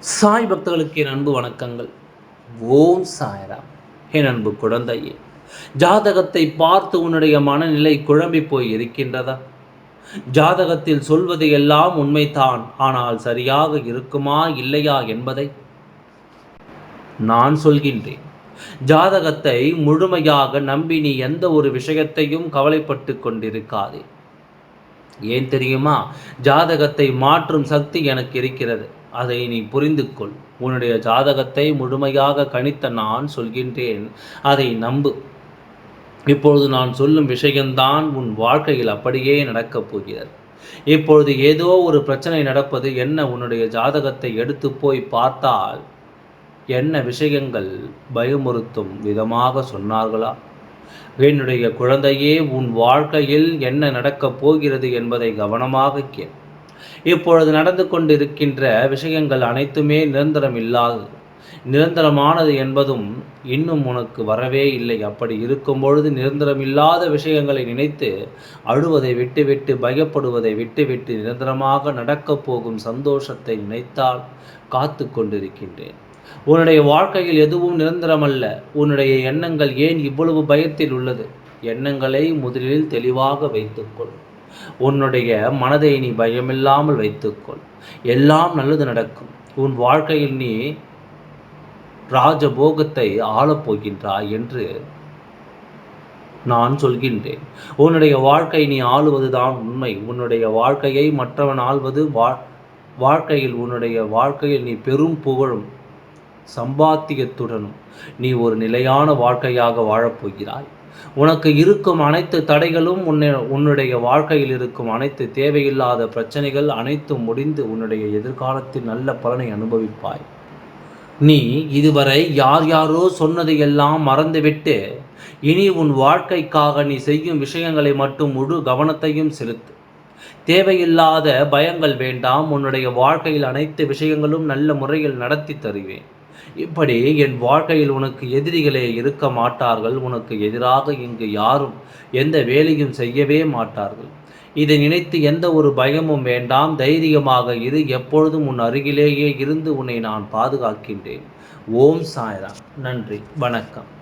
சாய் பக்தர்களுக்கு என் அன்பு வணக்கங்கள். ஓம் சாய்ராம். என் அன்பு குழந்தையே ஜாதகத்தை பார்த்து உன்னுடைய மனநிலை குழம்பி போய் இருக்கின்றதா? ஜாதகத்தில் சொல்வது எல்லாம் உண்மைதான் ஆனால் சரியாக இருக்குமா இல்லையா என்பதை நான் சொல்கின்றேன். ஜாதகத்தை முழுமையாக நம்பி நீ எந்த ஒரு விஷயத்தையும் கவலைப்பட்டு கொண்டிருக்காதே. ஏன் தெரியுமா? ஜாதகத்தை மாற்றும் சக்தி எனக்கு இருக்கிறது. அதை நீ புரிந்து கொள் உன்னுடைய ஜாதகத்தை முழுமையாக கணித்த நான் சொல்கின்றேன். அதை நம்பு. இப்பொழுது நான் சொல்லும் விஷயம்தான் உன் வாழ்க்கையில் அப்படியே நடக்கப் போகிறது. இப்பொழுது ஏதோ ஒரு பிரச்சனை நடப்பது என்ன? உன்னுடைய ஜாதகத்தை எடுத்து போய் பார்த்தால் என்ன விஷயங்கள் பயமுறுத்தும் விதமாக சொன்னார்களா? என்னுடைய குழந்தையே உன் வாழ்க்கையில் என்ன நடக்கப் போகிறது என்பதை கவனமாக கேள். இப்பொழுது நடந்து கொண்டிருக்கின்ற விஷயங்கள் அனைத்துமே நிரந்தரம் இல்லாது நிரந்தரமானது என்பதும் இன்னும் உனக்கு வரவே இல்லை. அப்படி இருக்கும் பொழுது நிரந்தரமில்லாத விஷயங்களை நினைத்து அழுவதை விட்டுவிட்டு பயப்படுவதை விட்டுவிட்டு நிரந்தரமாக நடக்கப் போகும் சந்தோஷத்தை நினைத்தால் காத்து கொண்டிருக்கின்றேன். உன்னுடைய வாழ்க்கையில் எதுவும் நிரந்தரமல்ல. உன்னுடைய எண்ணங்கள் ஏன் இவ்வளவு பயத்தில் உள்ளது? எண்ணங்களை முதலில் தெளிவாக வைத்துக்கொள் உன்னுடைய மனதை நீ பயமில்லாமல் வைத்துக்கொள். எல்லாம் நல்லது நடக்கும். உன் வாழ்க்கையில் நீ ராஜபோகத்தை ஆளப்போகின்றாய் என்று நான் சொல்கின்றேன். உன்னுடைய வாழ்க்கை நீ ஆளுவதுதான் உண்மை. உன்னுடைய வாழ்க்கையை மற்றவன் ஆள்வது வா வாழ்க்கையில் உன்னுடைய வாழ்க்கையில் நீ பெரும் புகழும் சம்பாத்தியத்துடனும் நீ ஒரு நிலையான வாழ்க்கையாக வாழப்போகிறாய். உனக்கு இருக்கும் அனைத்து தடைகளும் உன்னை உன்னுடைய வாழ்க்கையில் இருக்கும் அனைத்து தேவையில்லாத பிரச்சனைகள் அனைத்தும் முடிந்து உன்னுடைய எதிர்காலத்தில் நல்ல பலனை அனுபவிப்பாய். நீ இதுவரை யார் யாரோ சொன்னதையெல்லாம் மறந்துவிட்டு இனி உன் வாழ்க்கைக்காக நீ செய்யும் விஷயங்களை மட்டும் முழு கவனத்தையும் செலுத்து. தேவையில்லாத பயங்கள் வேண்டாம் உன்னுடைய வாழ்க்கையில் அனைத்து விஷயங்களும் நல்ல முறையில் நடத்தி தருவேன். இப்படி என் வாழ்க்கையில் உனக்கு எதிரிகளே இருக்க மாட்டார்கள் உனக்கு எதிராக இங்கு யாரும் எந்த வேலையும் செய்யவே மாட்டார்கள். இதை நினைத்து எந்த ஒரு பயமும் வேண்டாம் தைரியமாக இரு எப்பொழுதும் உன் அருகிலேயே இருந்து உன்னை நான் பாதுகாக்கின்றேன். ஓம் சாய்ராம். நன்றி. வணக்கம்.